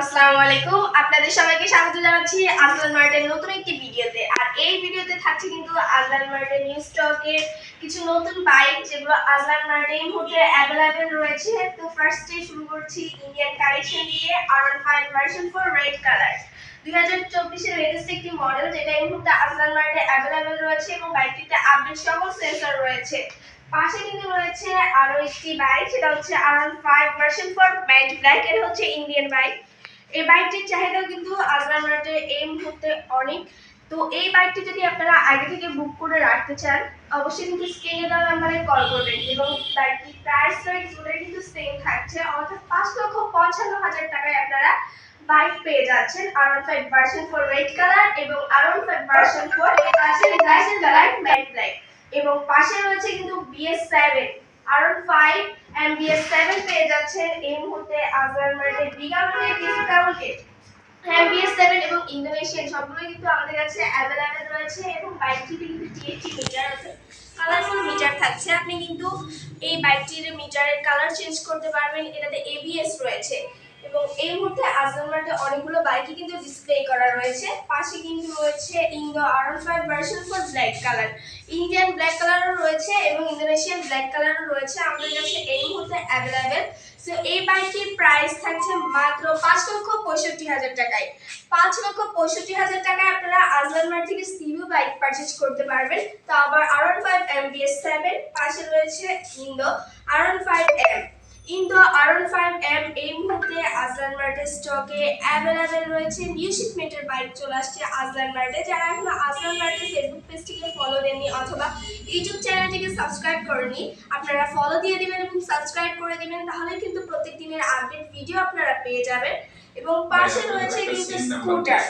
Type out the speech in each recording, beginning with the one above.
আসসালামু আলাইকুম। আপনাদের সবাইকে স্বাগত জানাচ্ছি আজলান মার্টের নতুন একটি ভিডিওতে। আর এই ভিডিওতে থাকছে কিন্তু আজলান মার্টের নিউ স্টকের কিছু নতুন বাইক যেগুলো আজলান মার্টে এই মুহূর্তে অ্যাভেলেবেল রয়েছে। তো ফার্স্টে শুরু করছি ইন্ডিয়ান কালেকশন দিয়ে R five version four red colour দুই হাজার চব্বিশের লেটেস্ট একটি মডেল যেটা এই মুহূর্তে আজলান মার্টে অ্যাভেলেবেল রয়েছে এবং বাইকটিতে আপডেট সকল সেন্সর রয়েছে। পাশে কিন্তু রয়েছে আরও একটি বাইক সেটা হচ্ছে around five version four matte black এটা হচ্ছে ইন্ডিয়ান বাইক এই বাইকটির চাহিদাও কিন্তু আজরান মার্টে এই মুহূর্তে অনেক। তো এই বাইকটি যদি আপনারা আগে থেকে বুক করে রাখতে চান, অবশ্যই কিন্তু স্ক্রিনে দেওয়া নাম্বারে কল করবেন এবং বাইকটির প্রাইস রেট দুটো কিন্তু সেম থাকছে। অর্থাৎ পাঁচ লক্ষ পঞ্চান্ন হাজার টাকায় আপনারা বাইক পেয়ে যাচ্ছেন। Around five version four red colour এবং around five version four licence colour matte black এবং পাশে রয়েছে কিন্তু BS seven R one five and BS seven পেয়ে যাচ্ছেন। এই মুহূর্তে আজরান মার্কেট বিজ্ঞাপনে ডিসকাউন্টে হ্যাঁ বিএস সেভেন এবং ইন্দোনেশিয়ান সবগুলোই কিন্তু আমাদের কাছে অ্যাভেলেবেল রয়েছে এবং বাইকটিতে কিন্তু টিএফটি মিটার আছে। কালারফুল মিটার থাকছে। আপনি কিন্তু এই বাইকটির মিটারের কালার চেঞ্জ করতে পারবেন। এটাতে এবিএস রয়েছে। এবং এই মুহূর্তে আজরান মার্টে অনেকগুলো বাইকই কিন্তু ডিসপ্লে করা রয়েছে। পাশে কিন্তু রয়েছে Indo R one five version four black colour Indian black কালারও রয়েছে। ব্ল্যাক কালারও রয়েছে, আমাদের কাছে এই মুহূর্তে অ্যাভেলেবেল সো এই বাইকটির প্রাইস থাকছে মাত্র পাঁচ লক্ষ পঁয়ষট্টি হাজার টাকায়। পাঁচ লক্ষ পঁয়ষট্টি হাজার টাকায় আপনারা আজলান মার্ট থেকে সিভিউ বাইক পারচেজ করতে পারবেন। তো আবার আরন ফাইভ এম বিএস সেভেন পাশে রয়েছে Indo R one five M Indo R one five M এই মুহূর্তে আজলান মার্টের স্টকে অ্যাভেলেবেল রয়েছে নিউ শিপমেন্টের বাইক চলে আসছে আজলান মার্টে। যারা এখনও আজলান মার্টের ফেসবুক পেজটিকে ফলো দেননি অথবা ইউটিউব চ্যানেলটিকে সাবস্ক্রাইব করেনি, আপনারা ফলো দিয়ে দিবেন এবং সাবস্ক্রাইব করে দিবেন তাহলে কিন্তু প্রত্যেক দিনের আপডেট ভিডিও আপনারা পেয়ে যাবেন। এবং পাশে রয়েছে কিন্তু scooter.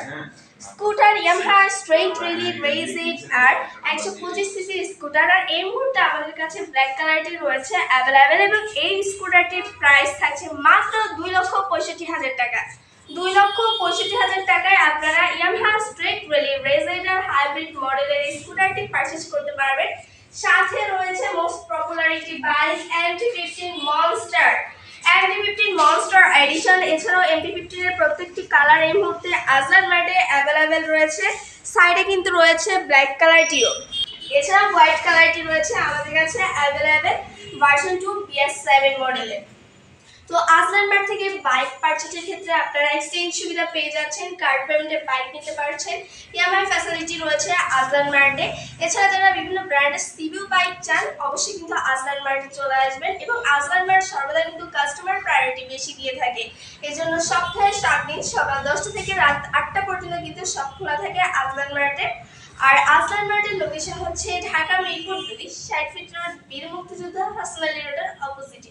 Scooter Yamaha street rally রেজিট আর একশো পঁচিশ সিসি স্কুটার। আর এই মুহূর্তে আমাদের কাছে ব্ল্যাক কালারটি রয়েছে অ্যাভেলেবেল এবং এই স্কুটারটির প্রাইস থাকছে মাত্র দুই লক্ষ পঁয়ষট্টি হাজার টাকা। দুই লক্ষ পঁয়ষট্টি হাজার টাকায় আপনারা ইয়ামাহা স্ট্রেট রেলি আর হাইব্রিড মডেলের স্কুটারটি পারচেস করতে পারবেন। সাথে রয়েছে মোস্ট পপুলার একটি bike MT fifteen monster MT fifteen monster edition এছাড়াও এমটি ফিফটিনের প্রত্যেকটি কালার এই মুহূর্তে আজলান মার্টে অ্যাভেলেবেল রয়েছে। সাইডে কিন্তু রয়েছে ব্ল্যাক কালারটিও এছাড়াও হোয়াইট কালারটি রয়েছে আমাদের কাছে available version two BS seven মডেলের তো আজলান মার্ট থেকে বাইক পারচেজের ক্ষেত্রে আপনারা এক্সচেঞ্জ সুবিধা পেয়ে যাচ্ছেন কার্ড পেমেন্টে বাইক নিতে পারছেন। ইএমআই ফ্যাসিলিটি রয়েছে আজলান মার্টে। এছাড়া যারা বিভিন্ন ব্র্যান্ডের সিভিউ বাইক চান, অবশ্যই কিন্তু আজলান মার্টে চলে আসবেন এবং আজলান মার্ট সর্বদা কিন্তু কাস্টমার প্রায়োরিটি বেশি দিয়ে থাকে। এই জন্য সপ্তাহে সাত দিন, সকাল দশটা থেকে রাত আটটা পর্যন্ত কিন্তু সব খোলা থাকে আজলান মার্টে। আর আজলান মার্টের লোকেশন হচ্ছে ঢাকা মিরপুর দুই ষাট ফিট রোড বীর মুক্তিযোদ্ধা হাসনালি রোডের অপোজিটে